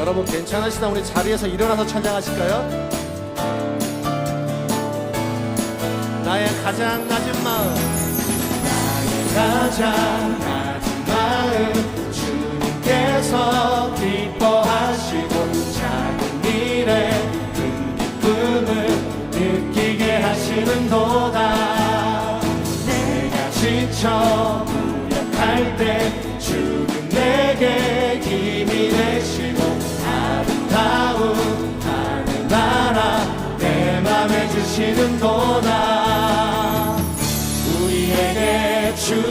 여러분 괜찮으시다. 우리 자리에서 일어나서 찬양하실까요? 나의 가장 낮은 마음. 가장 낮은 마음. 주님께서 기뻐하시고 작은 일에 큰 기쁨을 느끼게 하시는도다. 내가 지쳐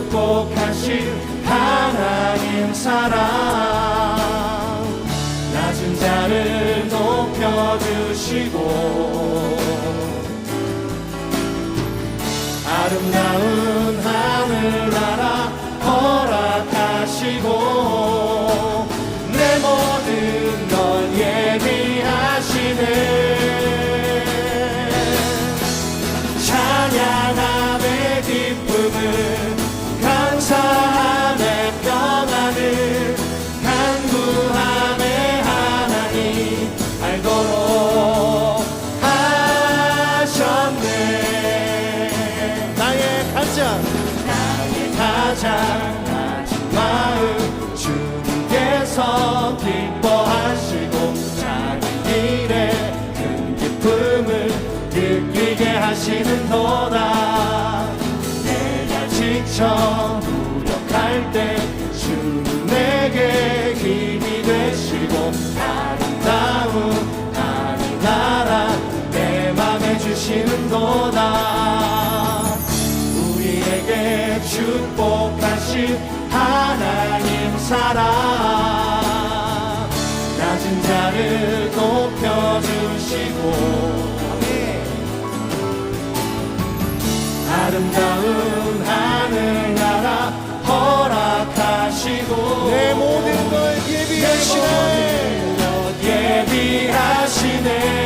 축복하신 하나님 사랑. 낮은 자를 높여주시고 아름다운 가장 나의 가장 낮은 마음 주님께서 기뻐하시고 작은 일에 큰 기쁨을 느끼게 하시는도다. 내가 지쳐 무력할 때 주님 내게 힘이 되시고 아름다운 하늘 나라 내 맘에 주시는도다 하나님 사랑. 낮은 자를 높여주시고. 아름다운 하늘나라 허락하시고. 내 모든 걸 예비하시네. 내 모든 것 예비하시네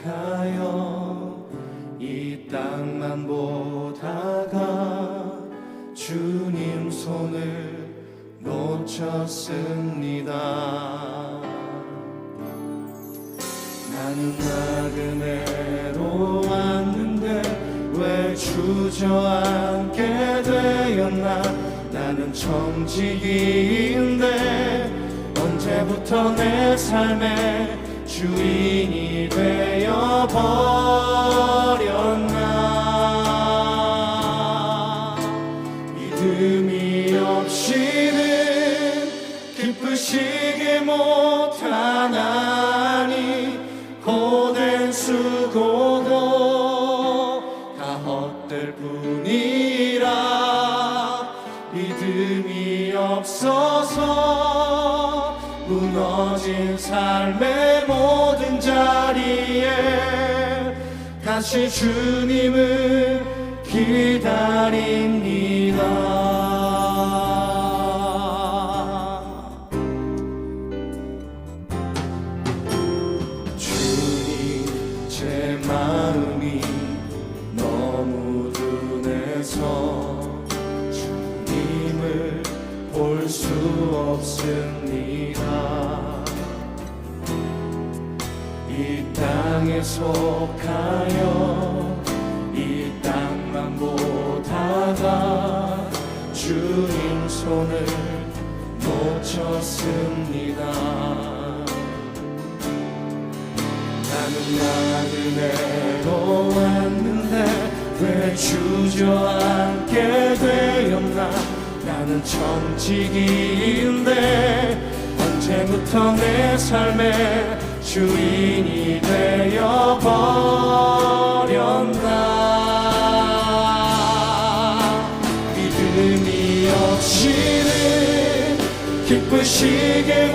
속하여 이 땅만 보다가 주님 손을 놓쳤습니다. 나는 나그네로 왔는데 왜 주저앉게 되었나? 나는 청지기인데 언제부터 내 삶의 주인이 되어 버렸나? 믿음이 없이는 기쁘시게 못하나 무너진 삶의 모든 자리에 다시 주님을 기다립니다. 이 땅에 속하여 이 땅만 보다가 주님 손을 놓쳤습니다. 나는 나그네로 왔는데 왜 주저앉게 되었나? 나는 정직인데 언제부터 내 삶의 주인이 되어 버렸나? 믿음이 없이는 기쁘시게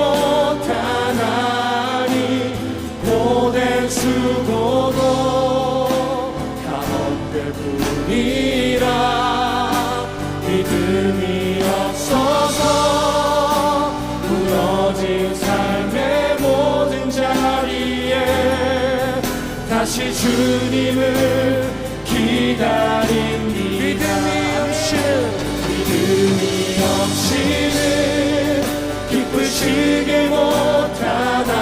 주님을 기다립니다. 믿음이 없이는 믿음이 없이는 기쁘시게 못하나니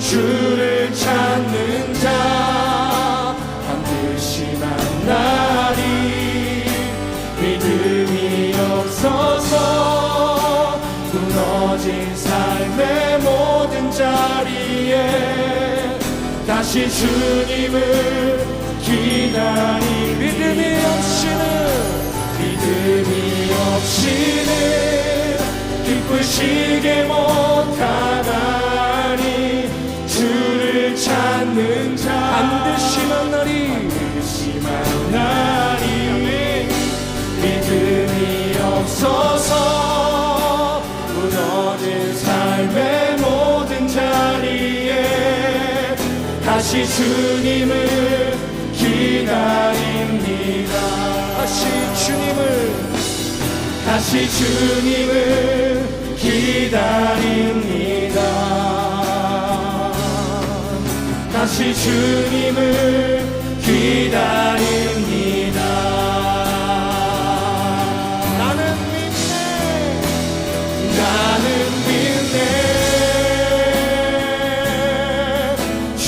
주를 찾는 자 반드시 만나리. 믿음이 없어서 무너진 삶의 모든 자리에 다시 주님을 기다리 믿음이 없이는 믿음이 없이는 기쁘시게 못하나니 주를 찾는 자 반드시 만나 다시 주님을 기다립니다. 다시 주님을 다시 주님을 기다립니다. 다시 주님을 기다립니다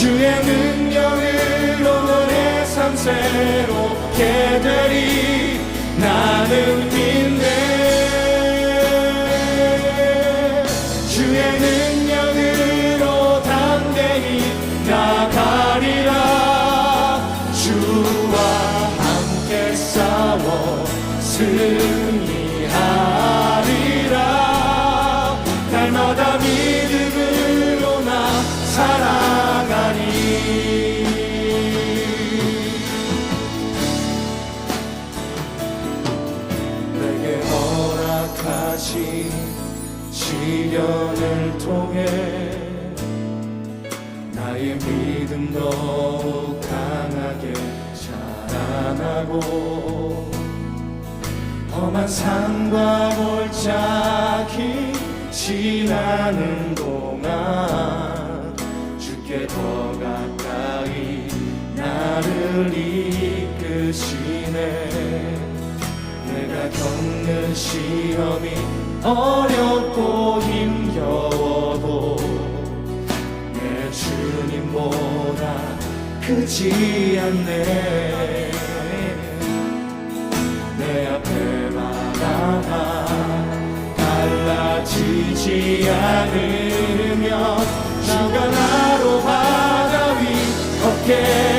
주의 능력으로 내 삶 새롭게 되리. 나는 믿네 주의 능력으로 담대히 나가리라. 주와 함께 싸워. 승 시련을 통해 나의 믿음 더욱 강하게 자라나고 험한 산과 골짜기 지나는 동안 주께 더 가까이 나를 이끄시네. 내가 겪는 시험이 어렵고 힘겨워도 내 주님보다 크지 않네. 내 앞에 바다가 달라지지 않으며 주가 나로 바다 위 걷게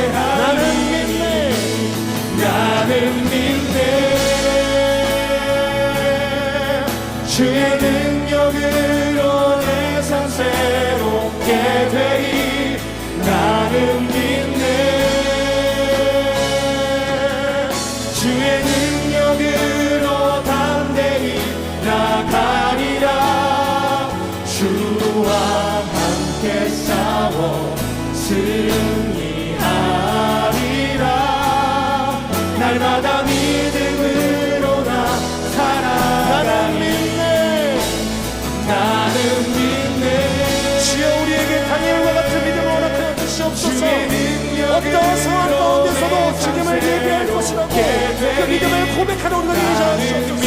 어떠한 상황 가운데서도 주님을 예배할 것이라고 그 믿음을 고백하는 우리가 되게 하시옵소서.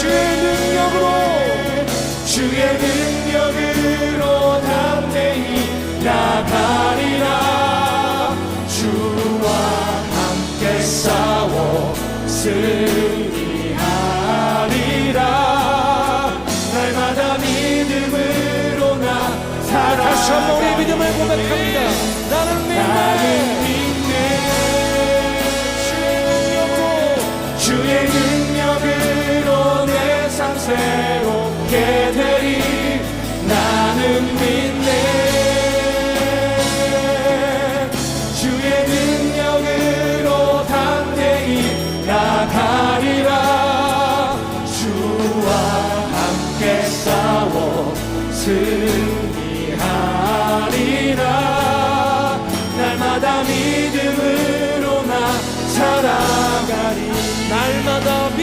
주의 능력으로 주의 능력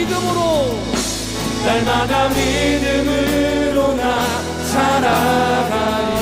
믿음으로 날마다 믿음으로 나 살아가